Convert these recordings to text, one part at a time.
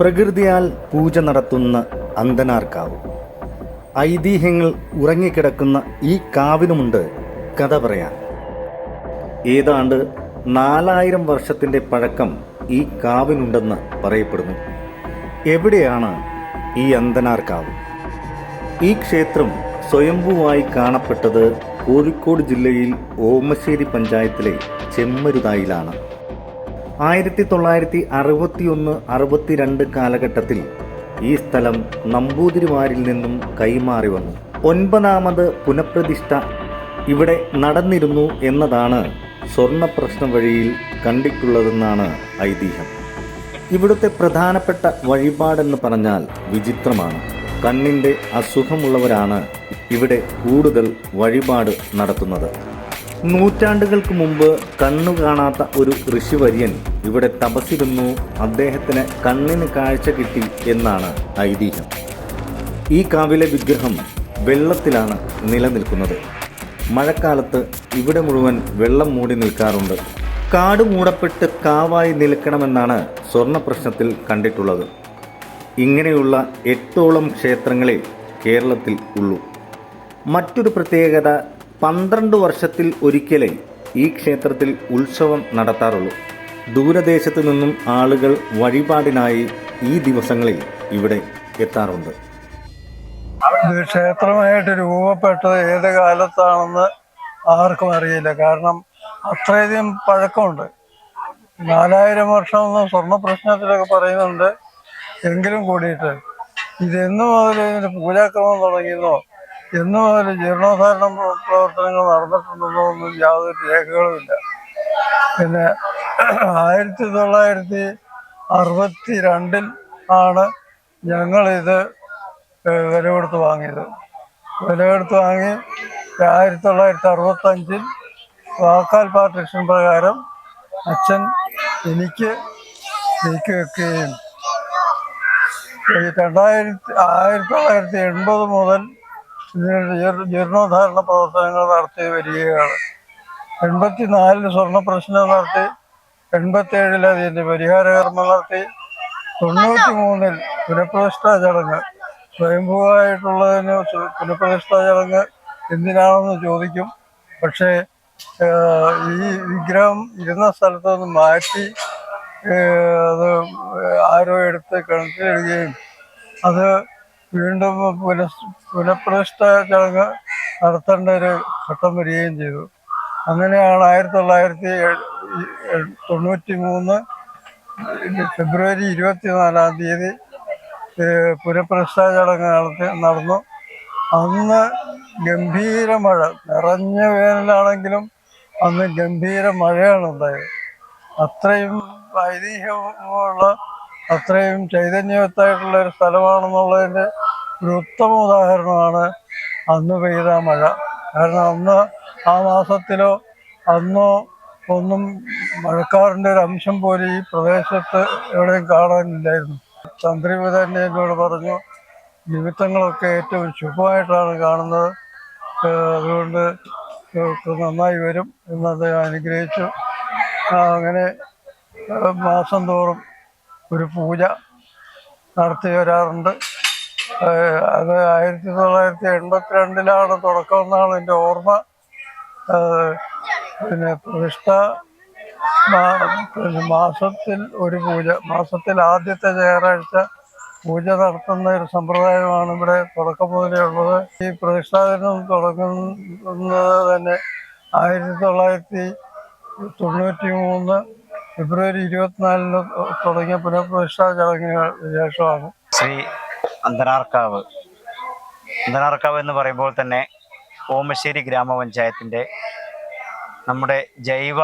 പ്രകൃതിയാൽ പൂജ നടത്തുന്ന അന്തനാർക്കാവ് ഐതിഹ്യങ്ങൾ ഉറങ്ങിക്കിടക്കുന്ന ഈ കാവിനുമുണ്ട് കഥ പറയാൻ. ഏതാണ്ട് നാലായിരം വർഷത്തിന്റെ പഴക്കം ഈ കാവിനുണ്ടെന്ന് പറയപ്പെടുന്നു. എവിടെയാണ് ഈ അന്തനാർക്കാവ് ഈ ക്ഷേത്രം സ്വയംഭൂവായി കാണപ്പെട്ടത് കോഴിക്കോട് ജില്ലയിൽ ഓമശ്ശേരി പഞ്ചായത്തിലെ ചെമ്മരുതായിലാണ്. ആയിരത്തി തൊള്ളായിരത്തി അറുപത്തിയൊന്ന് അറുപത്തിരണ്ട് കാലഘട്ടത്തിൽ ഈ സ്ഥലം നമ്പൂതിരിമാരിൽ നിന്നും കൈമാറി വന്നു. ഒൻപതാമത് പുനഃപ്രതിഷ്ഠ ഇവിടെ നടന്നിരുന്നു എന്നതാണ് സ്വർണപ്രശ്ന വഴിയിൽ കണ്ടിട്ടുള്ളതെന്നാണ് ഐതിഹ്യം. ഇവിടുത്തെ പ്രധാനപ്പെട്ട വഴിപാടെന്ന് പറഞ്ഞാൽ വിചിത്രമാണ്. കണ്ണിന്റെ അസുഖമുള്ളവരാണ് ഇവിടെ കൂടുതൽ വഴിപാട് നടത്തുന്നത്. നൂറ്റാണ്ടുകൾക്ക് മുമ്പ് കണ്ണു കാണാത്ത ഒരു ഋഷിവര്യൻ ഇവിടെ തപസ്സിരുന്നു. അദ്ദേഹത്തിന് കണ്ണിന് കാഴ്ച കിട്ടി എന്നാണ് ഐതിഹ്യം. ഈ കാവിലെ വിഗ്രഹം വെള്ളത്തിലാണ് നിലനിൽക്കുന്നത്. മഴക്കാലത്ത് ഇവിടെ മുഴുവൻ വെള്ളം മൂടി നിൽക്കാറുണ്ട്. കാട് മൂടപ്പെട്ട് കാവായി നിൽക്കണമെന്നാണ് സ്വർണ പ്രശ്നത്തിൽ കണ്ടിട്ടുള്ളത്. ഇങ്ങനെയുള്ള എട്ടോളം ക്ഷേത്രങ്ങളെ കേരളത്തിൽ ഉള്ളൂ. മറ്റൊരു പ്രത്യേകത പന്ത്രണ്ട് വർഷത്തിൽ ഒരിക്കലേ ഈ ക്ഷേത്രത്തിൽ ഉത്സവം നടത്താറുള്ളൂ. ദൂരദേശത്തു നിന്നും ആളുകൾ വഴിപാടിനായി ഈ ദിവസങ്ങളിൽ ഇവിടെ എത്താറുണ്ട്. ക്ഷേത്രമായിട്ട് രൂപപ്പെട്ടത് ഏത് കാലത്താണെന്ന് ആർക്കും അറിയില്ല. കാരണം അത്രയധികം പഴക്കമുണ്ട്. നാലായിരം വർഷം എന്ന് സ്വർണ പ്രശ്നത്തിലൊക്കെ പറയുന്നുണ്ട്. എങ്കിലും കൂടിയിട്ട് ഇതെന്നു മുതൽ ഇതിന് പൂജാക്രമം തുടങ്ങിയെന്നോ എന്നു മുതൽ ജീർണോദ്ധാരണ പ്രവർത്തനങ്ങൾ നടന്നിട്ടുണ്ടെന്നോ ഒന്നും യാതൊരു രേഖകളുമില്ല പിന്നെ ആയിരത്തി തൊള്ളായിരത്തി അറുപത്തി രണ്ടിൽ ആണ് ഞങ്ങളിത് വില കൊടുത്ത് വാങ്ങിയത്. വില കൊടുത്ത് വാങ്ങി ആയിരത്തി തൊള്ളായിരത്തി അറുപത്തഞ്ചിൽ വാക്കാൽ പാർട്ടിഷൻ പ്രകാരം അച്ഛൻ എനിക്ക് നീക്കി വെക്കുകയും രണ്ടായിരത്തി ആയിരത്തി തൊള്ളായിരത്തി എൺപത് മുതൽ ജീർണോദ്ധാരണ പ്രവർത്തനങ്ങൾ നടത്തി വരികയാണ്. എൺപത്തിനാലിൽ സ്വർണ പ്രശ്നം നടത്തി എൺപത്തേഴിൽ അതിന്റെ പരിഹാരകർമ്മം നടത്തി തൊണ്ണൂറ്റി മൂന്നിൽ പുനഃപ്രതിഷ്ഠാ ചടങ്ങ്. സ്വയംഭൂവായിട്ടുള്ളതിന് പുനഃപ്രതിഷ്ഠാ ചടങ്ങ് എന്തിനാണെന്ന് ചോദിക്കും. പക്ഷേ ഈ വിഗ്രഹം ഇരുന്ന സ്ഥലത്ത് നിന്ന് മാറ്റി അത് ആരോ എടുത്ത് കിണറ്റിലിടുകയും അത് വീണ്ടും പുനഃ പുനഃപ്രതിഷ്ഠ ചടങ്ങ് നടത്തേണ്ട ഒരു ഘട്ടം വരികയും ചെയ്തു. അങ്ങനെയാണ് ആയിരത്തി തൊള്ളായിരത്തി തൊണ്ണൂറ്റി മൂന്ന് ഫെബ്രുവരി ഇരുപത്തിനാലാം തീയതി പുനഃപ്രതിഷ്ഠാ ചടങ്ങ് നടത്തി നടന്നു. അന്ന് ഗംഭീര മഴ നിറഞ്ഞ വേനലാണെങ്കിലും അന്ന് ഗംഭീര മഴയാണ് ഉണ്ടായത്. അത്രയും ഐതിഹ്യമുള്ള അത്രയും ചൈതന്യവത്തായിട്ടുള്ള ഒരു സ്ഥലമാണെന്നുള്ളതിന്റെ ഒരു ഉത്തമ ഉദാഹരണമാണ് അന്ന് പെയ്ത മഴ. കാരണം അന്ന് ആ മാസത്തിലോ അന്നോ ഒന്നും മഴക്കാറിന്റെ ഒരു അംശം പോലും ഈ പ്രദേശത്ത് എവിടെയും കാണാനില്ലായിരുന്നു. തന്ത്രി തന്നെ എന്നോട് പറഞ്ഞു നിമിത്തങ്ങളൊക്കെ ഏറ്റവും ശുഭമായിട്ടാണ് കാണുന്നത്. അതുകൊണ്ട് നന്നായി വരും എന്ന് അദ്ദേഹം അനുഗ്രഹിച്ചു അങ്ങനെ മാസം തോറും ഒരു പൂജ നടത്തി വരാറുണ്ട്. അത് ആയിരത്തി തൊള്ളായിരത്തി എൺപത്തിരണ്ടിലാണ് തുടക്കം എന്നാണ് എന്റെ ഓർമ്മ. പിന്നെ പ്രതിഷ്ഠ പിന്നെ മാസത്തിൽ ഒരു പൂജ മാസത്തിൽ ആദ്യത്തെ ഞായറാഴ്ച പൂജ നടത്തുന്ന ഒരു സമ്പ്രദായമാണ് ഇവിടെ തുടക്കം മുതലേ ഉള്ളത്. ഈ പ്രതിഷ്ഠാദിനം തുടങ്ങുന്നത് തന്നെ ആയിരത്തി തൊള്ളായിരത്തി തൊണ്ണൂറ്റി മൂന്ന് ഫെബ്രുവരി ഇരുപത്തിനാലിന് തുടങ്ങിയ പുനഃപ്രതിഷ്ഠാ ചടങ്ങുകൾ ശേഷമാണ്. ശ്രീ അന്തനാർക്കാവ് അന്തനാർക്കാവ് എന്ന് പറയുമ്പോൾ തന്നെ ഓമശ്ശേരി ഗ്രാമപഞ്ചായത്തിന്റെ നമ്മുടെ ജൈവ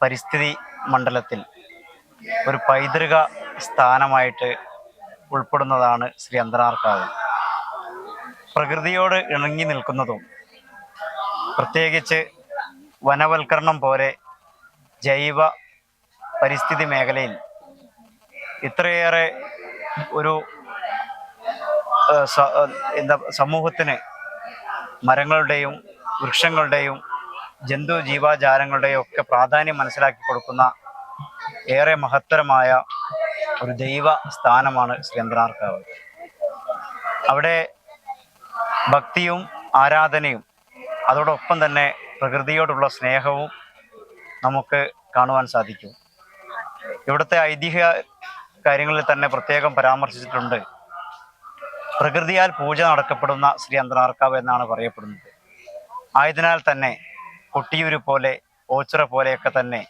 പരിസ്ഥിതി മണ്ഡലത്തിൽ ഒരു പൈതൃക സ്ഥാനമായിട്ട് ഉൾപ്പെടുന്നതാണ് ശ്രീ അന്തനാർക്കാവ് പ്രകൃതിയോട് ഇണങ്ങി നിൽക്കുന്നതും പ്രത്യേകിച്ച് വനവൽക്കരണം പോലെ ജൈവ പരിസ്ഥിതി മേഖലയിൽ ഇത്രയേറെ ഒരു എന്താ സമൂഹത്തിന് മരങ്ങളുടെയും വൃക്ഷങ്ങളുടെയും ജന്തു ജീവാചാരങ്ങളുടെയും ഒക്കെ പ്രാധാന്യം മനസ്സിലാക്കി കൊടുക്കുന്ന ഏറെ മഹത്തരമായ ഒരു ദൈവ സ്ഥാനമാണ് ശ്രീ അന്തനാർക്കാവ് അവിടെ ഭക്തിയും ആരാധനയും അതോടൊപ്പം തന്നെ പ്രകൃതിയോടുള്ള സ്നേഹവും നമുക്ക് കാണുവാൻ സാധിക്കും. ഇവിടുത്തെ ഐതിഹ്യ കാര്യങ്ങളിൽ തന്നെ പ്രത്യേകം പരാമർശിച്ചിട്ടുണ്ട്. പ്രകൃതിയാൽ പൂജ നടക്കപ്പെടുന്ന ശ്രീ അന്തനാർക്കാവ് എന്നാണ് പറയപ്പെടുന്നത്. ആയതിനാൽ തന്നെ കൊട്ടിയൂര് പോലെ ഓച്ചിറ പോലെയൊക്കെ തന്നെ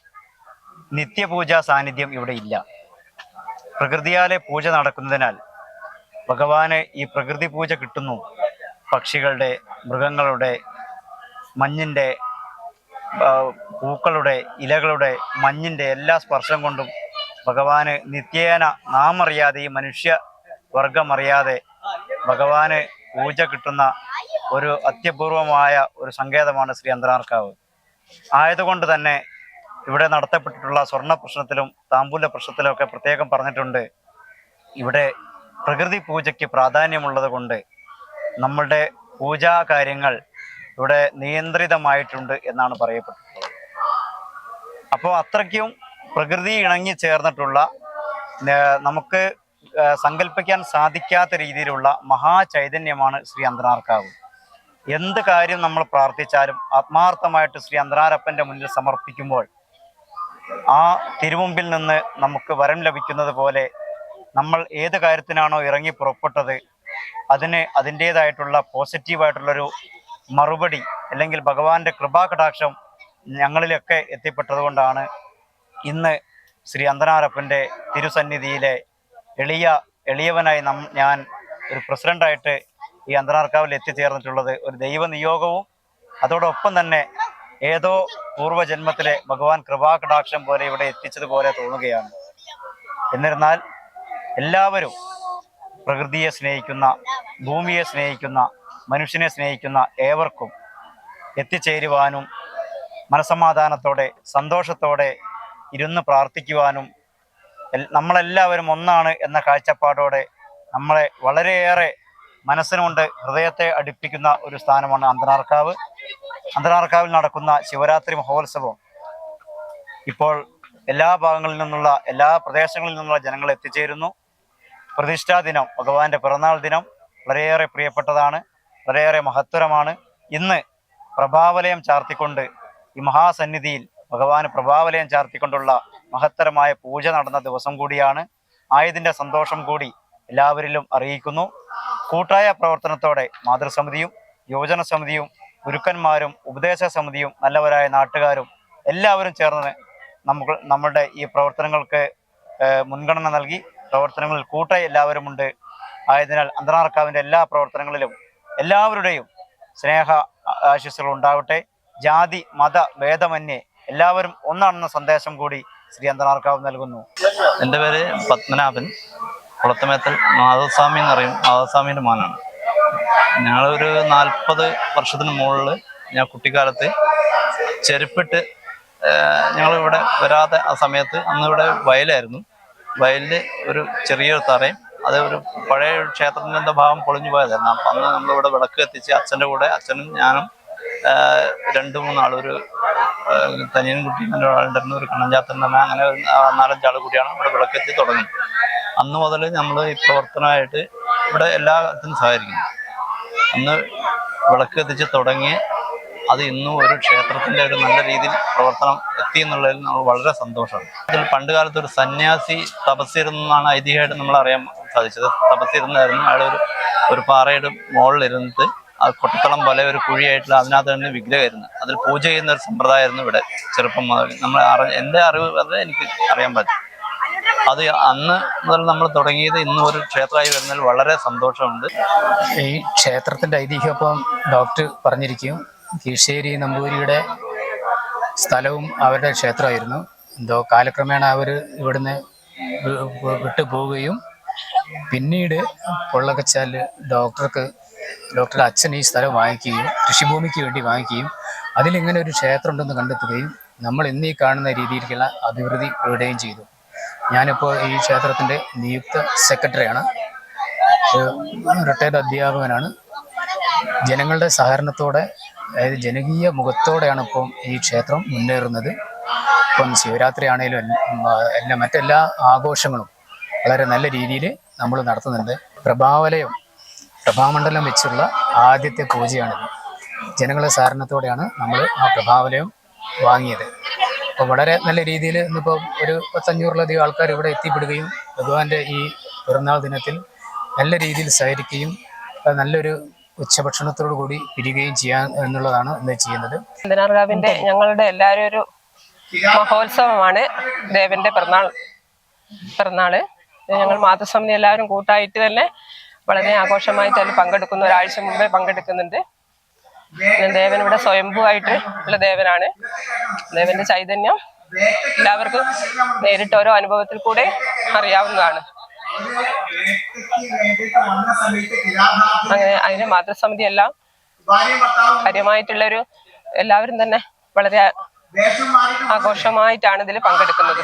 നിത്യപൂജാ സാന്നിധ്യം ഇവിടെ ഇല്ല. പ്രകൃതിയാലെ പൂജ നടക്കുന്നതിനാൽ ഭഗവാന് ഈ പ്രകൃതി പൂജ കിട്ടുന്നു. പക്ഷികളുടെ മൃഗങ്ങളുടെ മഞ്ഞിന്റെ പൂക്കളുടെ ഇലകളുടെ മഞ്ഞിന്റെ എല്ലാ സ്പർശം കൊണ്ടും ഭഗവാന് നിത്യേന നാം അറിയാതെ ഈ മനുഷ്യ വർഗം അറിയാതെ ഭഗവാന് പൂജ കിട്ടുന്ന ഒരു അത്യപൂർവമായ ഒരു സങ്കേതമാണ് ശ്രീ അന്തരാർക്കാവ്. ആയതുകൊണ്ട് തന്നെ ഇവിടെ നടത്തപ്പെട്ടിട്ടുള്ള സ്വർണ പ്രശ്നത്തിലും താമ്പൂല പ്രശ്നത്തിലും ഒക്കെ പ്രത്യേകം പറഞ്ഞിട്ടുണ്ട്. ഇവിടെ പ്രകൃതി പൂജയ്ക്ക് പ്രാധാന്യമുള്ളത് കൊണ്ട് നമ്മളുടെ പൂജാ കാര്യങ്ങൾ ഇവിടെ നിയന്ത്രിതമായിട്ടുണ്ട് എന്നാണ് പറയപ്പെട്ടിട്ടുള്ളത്. അപ്പോൾ അത്രയ്ക്കും പ്രകൃതി ഇണങ്ങി ചേർന്നിട്ടുള്ള നമുക്ക് സങ്കല്പിക്കാൻ സാധിക്കാത്ത രീതിയിലുള്ള മഹാചൈതന്യമാണ് ശ്രീ അന്തനാർക്കാവ് എന്ത് കാര്യം നമ്മൾ പ്രാർത്ഥിച്ചാലും ആത്മാർത്ഥമായിട്ട് ശ്രീ അന്തനാരപ്പന്റെ മുന്നിൽ സമർപ്പിക്കുമ്പോൾ ആ തിരുമുമ്പിൽ നിന്ന് നമുക്ക് വരം ലഭിക്കുന്നത് പോലെ നമ്മൾ ഏത് കാര്യത്തിനാണോ ഇറങ്ങി പുറപ്പെട്ടത് അതിന് അതിന്റേതായിട്ടുള്ള പോസിറ്റീവായിട്ടുള്ളൊരു മറുപടി അല്ലെങ്കിൽ ഭഗവാന്റെ കൃപാകടാക്ഷം ഞങ്ങളിലൊക്കെ എത്തിപ്പെട്ടത് കൊണ്ടാണ് ഇന്ന് ശ്രീ അന്തനാരപ്പന്റെ തിരുസന്നിധിയിലെ എളിയ എളിയവനായി നം ഞാൻ ഒരു പ്രസിഡന്റായിട്ട് ഈ അന്തനാർക്കാവിൽ എത്തിച്ചേർന്നിട്ടുള്ളത് ഒരു ദൈവനിയോഗവും അതോടൊപ്പം തന്നെ ഏതോ പൂർവജന്മത്തിലെ ഭഗവാൻ കൃപാകടാക്ഷം പോലെ ഇവിടെ എത്തിച്ചതുപോലെ തോന്നുകയാണ്. എന്നിരുന്നാൽ എല്ലാവരും പ്രകൃതിയെ സ്നേഹിക്കുന്ന ഭൂമിയെ സ്നേഹിക്കുന്ന മനുഷ്യനെ സ്നേഹിക്കുന്ന ഏവർക്കും എത്തിച്ചേരുവാനും മനസമാധാനത്തോടെ സന്തോഷത്തോടെ ഇരുന്ന് പ്രാർത്ഥിക്കുവാനും നമ്മളെല്ലാവരും ഒന്നാണ് എന്ന കാഴ്ചപ്പാടോടെ നമ്മളെ വളരെയേറെ മനസ്സിനുകൊണ്ട് ഹൃദയത്തെ അടുപ്പിക്കുന്ന ഒരു സ്ഥാനമാണ് അന്തനാർക്കാവ് അന്തനാർക്കാവിൽ നടക്കുന്ന ശിവരാത്രി മഹോത്സവം ഇപ്പോൾ എല്ലാ ഭാഗങ്ങളിൽ നിന്നുള്ള എല്ലാ പ്രദേശങ്ങളിൽ നിന്നുള്ള ജനങ്ങൾ എത്തിച്ചേരുന്നു. പ്രതിഷ്ഠാ ദിനം ഭഗവാന്റെ പിറന്നാൾ ദിനം വളരെയേറെ പ്രിയപ്പെട്ടതാണ് വളരെയേറെ മഹത്തരമാണ്. ഇന്ന് പ്രഭാവലയം ചാർത്തിക്കൊണ്ട് ഈ മഹാസന്നിധിയിൽ ഭഗവാന് പ്രഭാവലയം ചാർത്തിക്കൊണ്ടുള്ള മഹത്തരമായ പൂജ നടന്ന ദിവസം കൂടിയാണ്. ആയതിന്റെ സന്തോഷം കൂടി എല്ലാവരിലും അറിയിക്കുന്നു. കൂട്ടായ പ്രവർത്തനത്തോടെ മാതൃസമിതിയും യുവജന സമിതിയും ഗുരുക്കന്മാരും ഉപദേശ സമിതിയും നല്ലവരായ നാട്ടുകാരും എല്ലാവരും ചേർന്ന് നമുക്ക് നമ്മളുടെ ഈ പ്രവർത്തനങ്ങൾക്ക് മുൻഗണന നൽകി പ്രവർത്തനങ്ങളിൽ കൂട്ടായി എല്ലാവരുമുണ്ട്. ആയതിനാൽ അന്തനാർക്കാവിന്റെ എല്ലാ പ്രവർത്തനങ്ങളിലും എല്ലാവരുടെയും സ്നേഹ ആ- ഉണ്ടാവട്ടെ. ജാതി മത ഭേദമന്യേ എല്ലാവരും ഒന്നാണെന്ന സന്ദേശം കൂടി ശ്രീ അന്തനാർക്കാവ് നൽകുന്നു. എന്റെ പേര് പത്മനാഭൻ. കുളത്തമേത്തൽ മാധവസ്വാമി എന്ന് പറയും. മാധവസ്വാമിന്റെ മോനാണ്. ഞങ്ങളൊരു നാൽപ്പത് വർഷത്തിന് മുകളിൽ ഞാൻ കുട്ടിക്കാലത്ത് ചെരുപ്പിട്ട് ഞങ്ങളിവിടെ വരാതെ ആ സമയത്ത് അന്ന് ഇവിടെ വയലായിരുന്നു. വയലിൽ ഒരു ചെറിയൊരു തറയും അത് ഒരു പഴയ ക്ഷേത്രത്തിന്റെ ഭാഗം പൊളിഞ്ഞു പോയതായിരുന്നു. അപ്പം അന്ന് നമ്മളിവിടെ വിളക്ക് എത്തിച്ച് അച്ഛന്റെ കൂടെ അച്ഛനും ഞാനും രണ്ട് മൂന്നാളും ഒരു കുട്ടിയും എന്റെ ഒരാളുണ്ടായിരുന്നു ഒരു കണ്ണഞ്ചാത്തൻ തന്നെ അങ്ങനെ നാലഞ്ചാൾ കൂടിയാണ് ഇവിടെ വിളക്കെത്തി തുടങ്ങുന്നത്. അന്ന് മുതൽ നമ്മൾ ഈ പ്രവർത്തനമായിട്ട് ഇവിടെ എല്ലാത്തിനും സഹകരിക്കുന്നു. അന്ന് വിളക്ക് എത്തിച്ച് തുടങ്ങി അത് ഇന്നും ഒരു ക്ഷേത്രത്തിന്റെ ഒരു നല്ല രീതിയിൽ പ്രവർത്തനം എത്തി എന്നുള്ളതിൽ നമ്മൾ വളരെ സന്തോഷമാണ്. അതിൽ പണ്ട് കാലത്ത് ഒരു സന്യാസി തപസ്സിരുന്നാണ് ഐതിഹ്യമായിട്ട് നമ്മൾ അറിയാൻ സാധിച്ചത്. തപസ്സിരുന്നായിരുന്നു അയാളൊരു ഒരു പാറയുടെ മുകളിലിരുന്നിട്ട് കൊട്ടത്തളം പോലെ ഒരു കുഴിയായിട്ടുള്ള അതിനകത്ത് തന്നെ വിഗ്രഹമായിരുന്നു. അതിൽ പൂജ ചെയ്യുന്ന ഒരു സമ്പ്രദായമായിരുന്നു ഇവിടെ ചെറുപ്പം മുതൽ. നമ്മൾ എന്റെ അറിവ് അത് എനിക്ക് അറിയാൻ പറ്റും അത് അന്ന് മുതൽ നമ്മൾ തുടങ്ങിയത് ഇന്നും ഒരു ക്ഷേത്രമായി വരുന്നതിൽ വളരെ സന്തോഷമുണ്ട്. ഈ ക്ഷേത്രത്തിന്റെ ഐതിഹ്യം ഇപ്പം ഡോക്ടർ പറഞ്ഞിരിക്കും കീഴ്ശ്ശേരി നമ്പൂരിയുടെ സ്ഥലവും അവരുടെ ക്ഷേത്രമായിരുന്നു. എന്തോ കാലക്രമേണ അവർ ഇവിടുന്ന് വിട്ടു പോവുകയും പിന്നീട് പൊള്ളക്കച്ചാൽ ഡോക്ടർക്ക് ഡോക്ടറുടെ അച്ഛൻ ഈ സ്ഥലം വാങ്ങിക്കുകയും കൃഷിഭൂമിക്ക് വേണ്ടി വാങ്ങിക്കുകയും അതിലിങ്ങനെ ഒരു ക്ഷേത്രം ഉണ്ടെന്ന് കണ്ടെത്തുകയും നമ്മൾ ഇന്ന് കാണുന്ന രീതിയിലേക്കുള്ള അഭിവൃദ്ധി വിടുകയും ചെയ്തു. ഞാനിപ്പോൾ ഈ ക്ഷേത്രത്തിന്റെ നിയുക്ത സെക്രട്ടറിയാണ്. റിട്ടയർഡ് അധ്യാപകനാണ്. ജനങ്ങളുടെ സഹകരണത്തോടെ അതായത് ജനകീയ മുഖത്തോടെയാണ് ഇപ്പം ഈ ക്ഷേത്രം മുന്നേറുന്നത്. ഇപ്പം ശിവരാത്രി ആണെങ്കിലും എല്ലാ മറ്റെല്ലാ ആഘോഷങ്ങളും വളരെ നല്ല രീതിയിൽ നമ്മൾ നടത്തുന്നുണ്ട്. പ്രഭാവലയം പ്രഭാമണ്ഡലം വെച്ചുള്ള ആദ്യത്തെ പൂജയാണിത്. ജനങ്ങളെ സഹകരണത്തോടെയാണ് നമ്മൾ ആ പ്രഭാവലയം വാങ്ങിയത്. അപ്പോൾ വളരെ നല്ല രീതിയിൽ ഇന്നിപ്പോൾ ഒരു പത്തഞ്ഞൂറിലധികം ആൾക്കാർ ഇവിടെ എത്തിപ്പെടുകയും ഭഗവാന്റെ ഈ പിറന്നാൾ ദിനത്തിൽ നല്ല രീതിയിൽ സഹകരിക്കുകയും നല്ലൊരു ഉച്ചഭക്ഷണത്തോടു കൂടി പിരിയുകയും ചെയ്യാൻ എന്നുള്ളതാണ് ഇന്ന് ചെയ്യുന്നത്. ഞങ്ങളുടെ എല്ലാവരും ഒരു മഹോത്സവമാണ്. ദേവന്റെ പിറന്നാൾ പിറന്നാൾ. ഞങ്ങൾ മാതൃസമിതി എല്ലാവരും കൂട്ടായിട്ട് തന്നെ വളരെ ആഘോഷമായിട്ട് അതിൽ പങ്കെടുക്കുന്ന ഒരാഴ്ച മുമ്പേ പങ്കെടുക്കുന്നുണ്ട്. പിന്നെ ദേവൻ ഇവിടെ സ്വയംഭൂവായിട്ട് ഉള്ള ദേവനാണ്. ദേവന്റെ ചൈതന്യം എല്ലാവർക്കും നേരിട്ട് ഓരോ അനുഭവത്തിൽ കൂടെ അറിയാവുന്നതാണ്. അങ്ങനെ അതിന് മാതൃസമിതി എല്ലാം കാര്യമായിട്ടുള്ളൊരു എല്ലാവരും തന്നെ വളരെ ആഘോഷമായിട്ടാണ് ഇതിൽ പങ്കെടുക്കുന്നത്.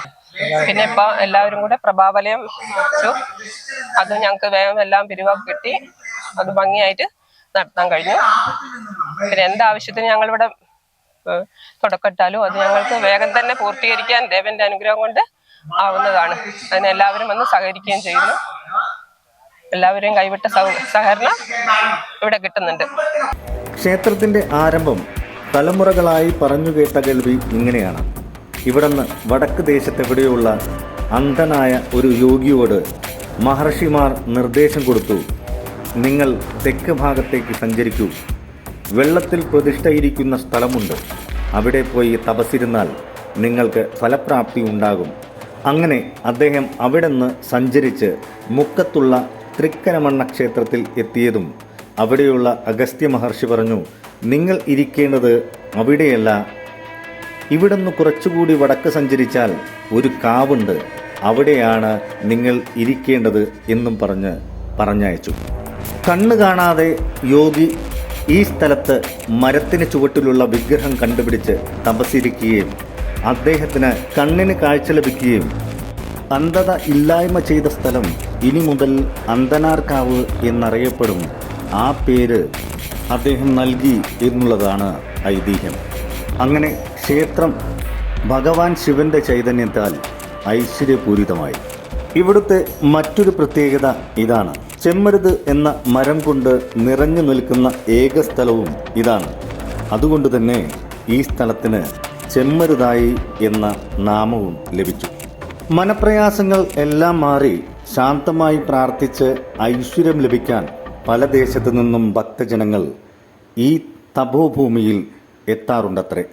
പിന്നെ ഇപ്പൊ എല്ലാവരും കൂടെ പ്രഭാവലയം വെച്ചു. അത് ഞങ്ങൾക്ക് വേഗം എല്ലാം പിരിവാക്കി കിട്ടി. അത് ഭംഗിയായിട്ട് നടത്താൻ കഴിഞ്ഞു. പിന്നെ എന്താവശ്യത്തിന് ഞങ്ങൾ ഇവിടെ തുടക്കമിട്ടാലും അത് ഞങ്ങൾക്ക് വേഗം തന്നെ പൂർത്തീകരിക്കാൻ ദേവന്റെ അനുഗ്രഹം കൊണ്ട് ആവുന്നതാണ്. അതിന് എല്ലാവരും വന്ന് സഹകരിക്കുകയും ചെയ്യുന്നു. എല്ലാവരെയും കൈവിട്ട സഹ- സഹകരണം ഇവിടെ കിട്ടുന്നുണ്ട്. ക്ഷേത്രത്തിന്റെ ആരംഭം തലമുറകളായി പറഞ്ഞു കേട്ട കേൾവി ഇങ്ങനെയാണ്. ഇവിടുന്ന് വടക്ക് ദേശത്തെവിടെയുള്ള അന്ധനായ ഒരു യോഗിയോട് മഹർഷിമാർ നിർദ്ദേശം കൊടുത്തു നിങ്ങൾ തെക്ക് ഭാഗത്തേക്ക് സഞ്ചരിക്കൂ. വെള്ളത്തിൽ പ്രതിഷ്ഠയിരിക്കുന്ന സ്ഥലമുണ്ട്. അവിടെ പോയി തപസ്സിരുന്നാൽ നിങ്ങൾക്ക് ഫലപ്രാപ്തി ഉണ്ടാകും. അങ്ങനെ അദ്ദേഹം അവിടെ നിന്ന് സഞ്ചരിച്ച് മുക്കത്തുള്ള തൃക്കരമണ്ണ ക്ഷേത്രത്തിൽ എത്തിയതും അവിടെയുള്ള അഗസ്ത്യ മഹർഷി പറഞ്ഞു നിങ്ങൾ ഇരിക്കേണ്ടത് അവിടെയല്ല. ഇവിടുന്ന് കുറച്ചുകൂടി വടക്ക് സഞ്ചരിച്ചാൽ ഒരു കാവുണ്ട്. അവിടെയാണ് നിങ്ങൾ ഇരിക്കേണ്ടത് എന്നും പറഞ്ഞ് പറഞ്ഞയച്ചു. കണ്ണു കാണാതെ യോഗി ഈ സ്ഥലത്ത് മരത്തിന് ചുവട്ടിലുള്ള വിഗ്രഹം കണ്ടുപിടിച്ച് തപസ്സിരിക്കുകയും അദ്ദേഹത്തിന് കണ്ണിന് കാഴ്ച ലഭിക്കുകയും അന്ധത ഇല്ലായ്മ ചെയ്ത സ്ഥലം ഇനി മുതൽ അന്ധനാർക്കാവ് എന്നറിയപ്പെടും. ആ പേര് അദ്ദേഹം നൽകി എന്നുള്ളതാണ് ഐതിഹ്യം. അങ്ങനെ ക്ഷേത്രം ഭഗവാൻ ശിവന്റെ ചൈതന്യത്താൽ ഐശ്വര്യപൂരിതമായി. ഇവിടുത്തെ മറ്റൊരു പ്രത്യേകത ഇതാണ്. ചെമ്മരുത് എന്ന മരം കൊണ്ട് നിറഞ്ഞു നിൽക്കുന്ന ഏക സ്ഥലവും ഇതാണ്. അതുകൊണ്ട് തന്നെ ഈ സ്ഥലത്തിന് ചെമ്മരുതായി എന്ന നാമവും ലഭിച്ചു. മനപ്രയാസങ്ങൾ എല്ലാം മാറി ശാന്തമായി പ്രാർത്ഥിച്ച് ഐശ്വര്യം ലഭിക്കാൻ പല ദേശത്തു നിന്നും ഭക്തജനങ്ങൾ ഈ തപോഭൂമിയിൽ എത്താറുണ്ടത്രേ.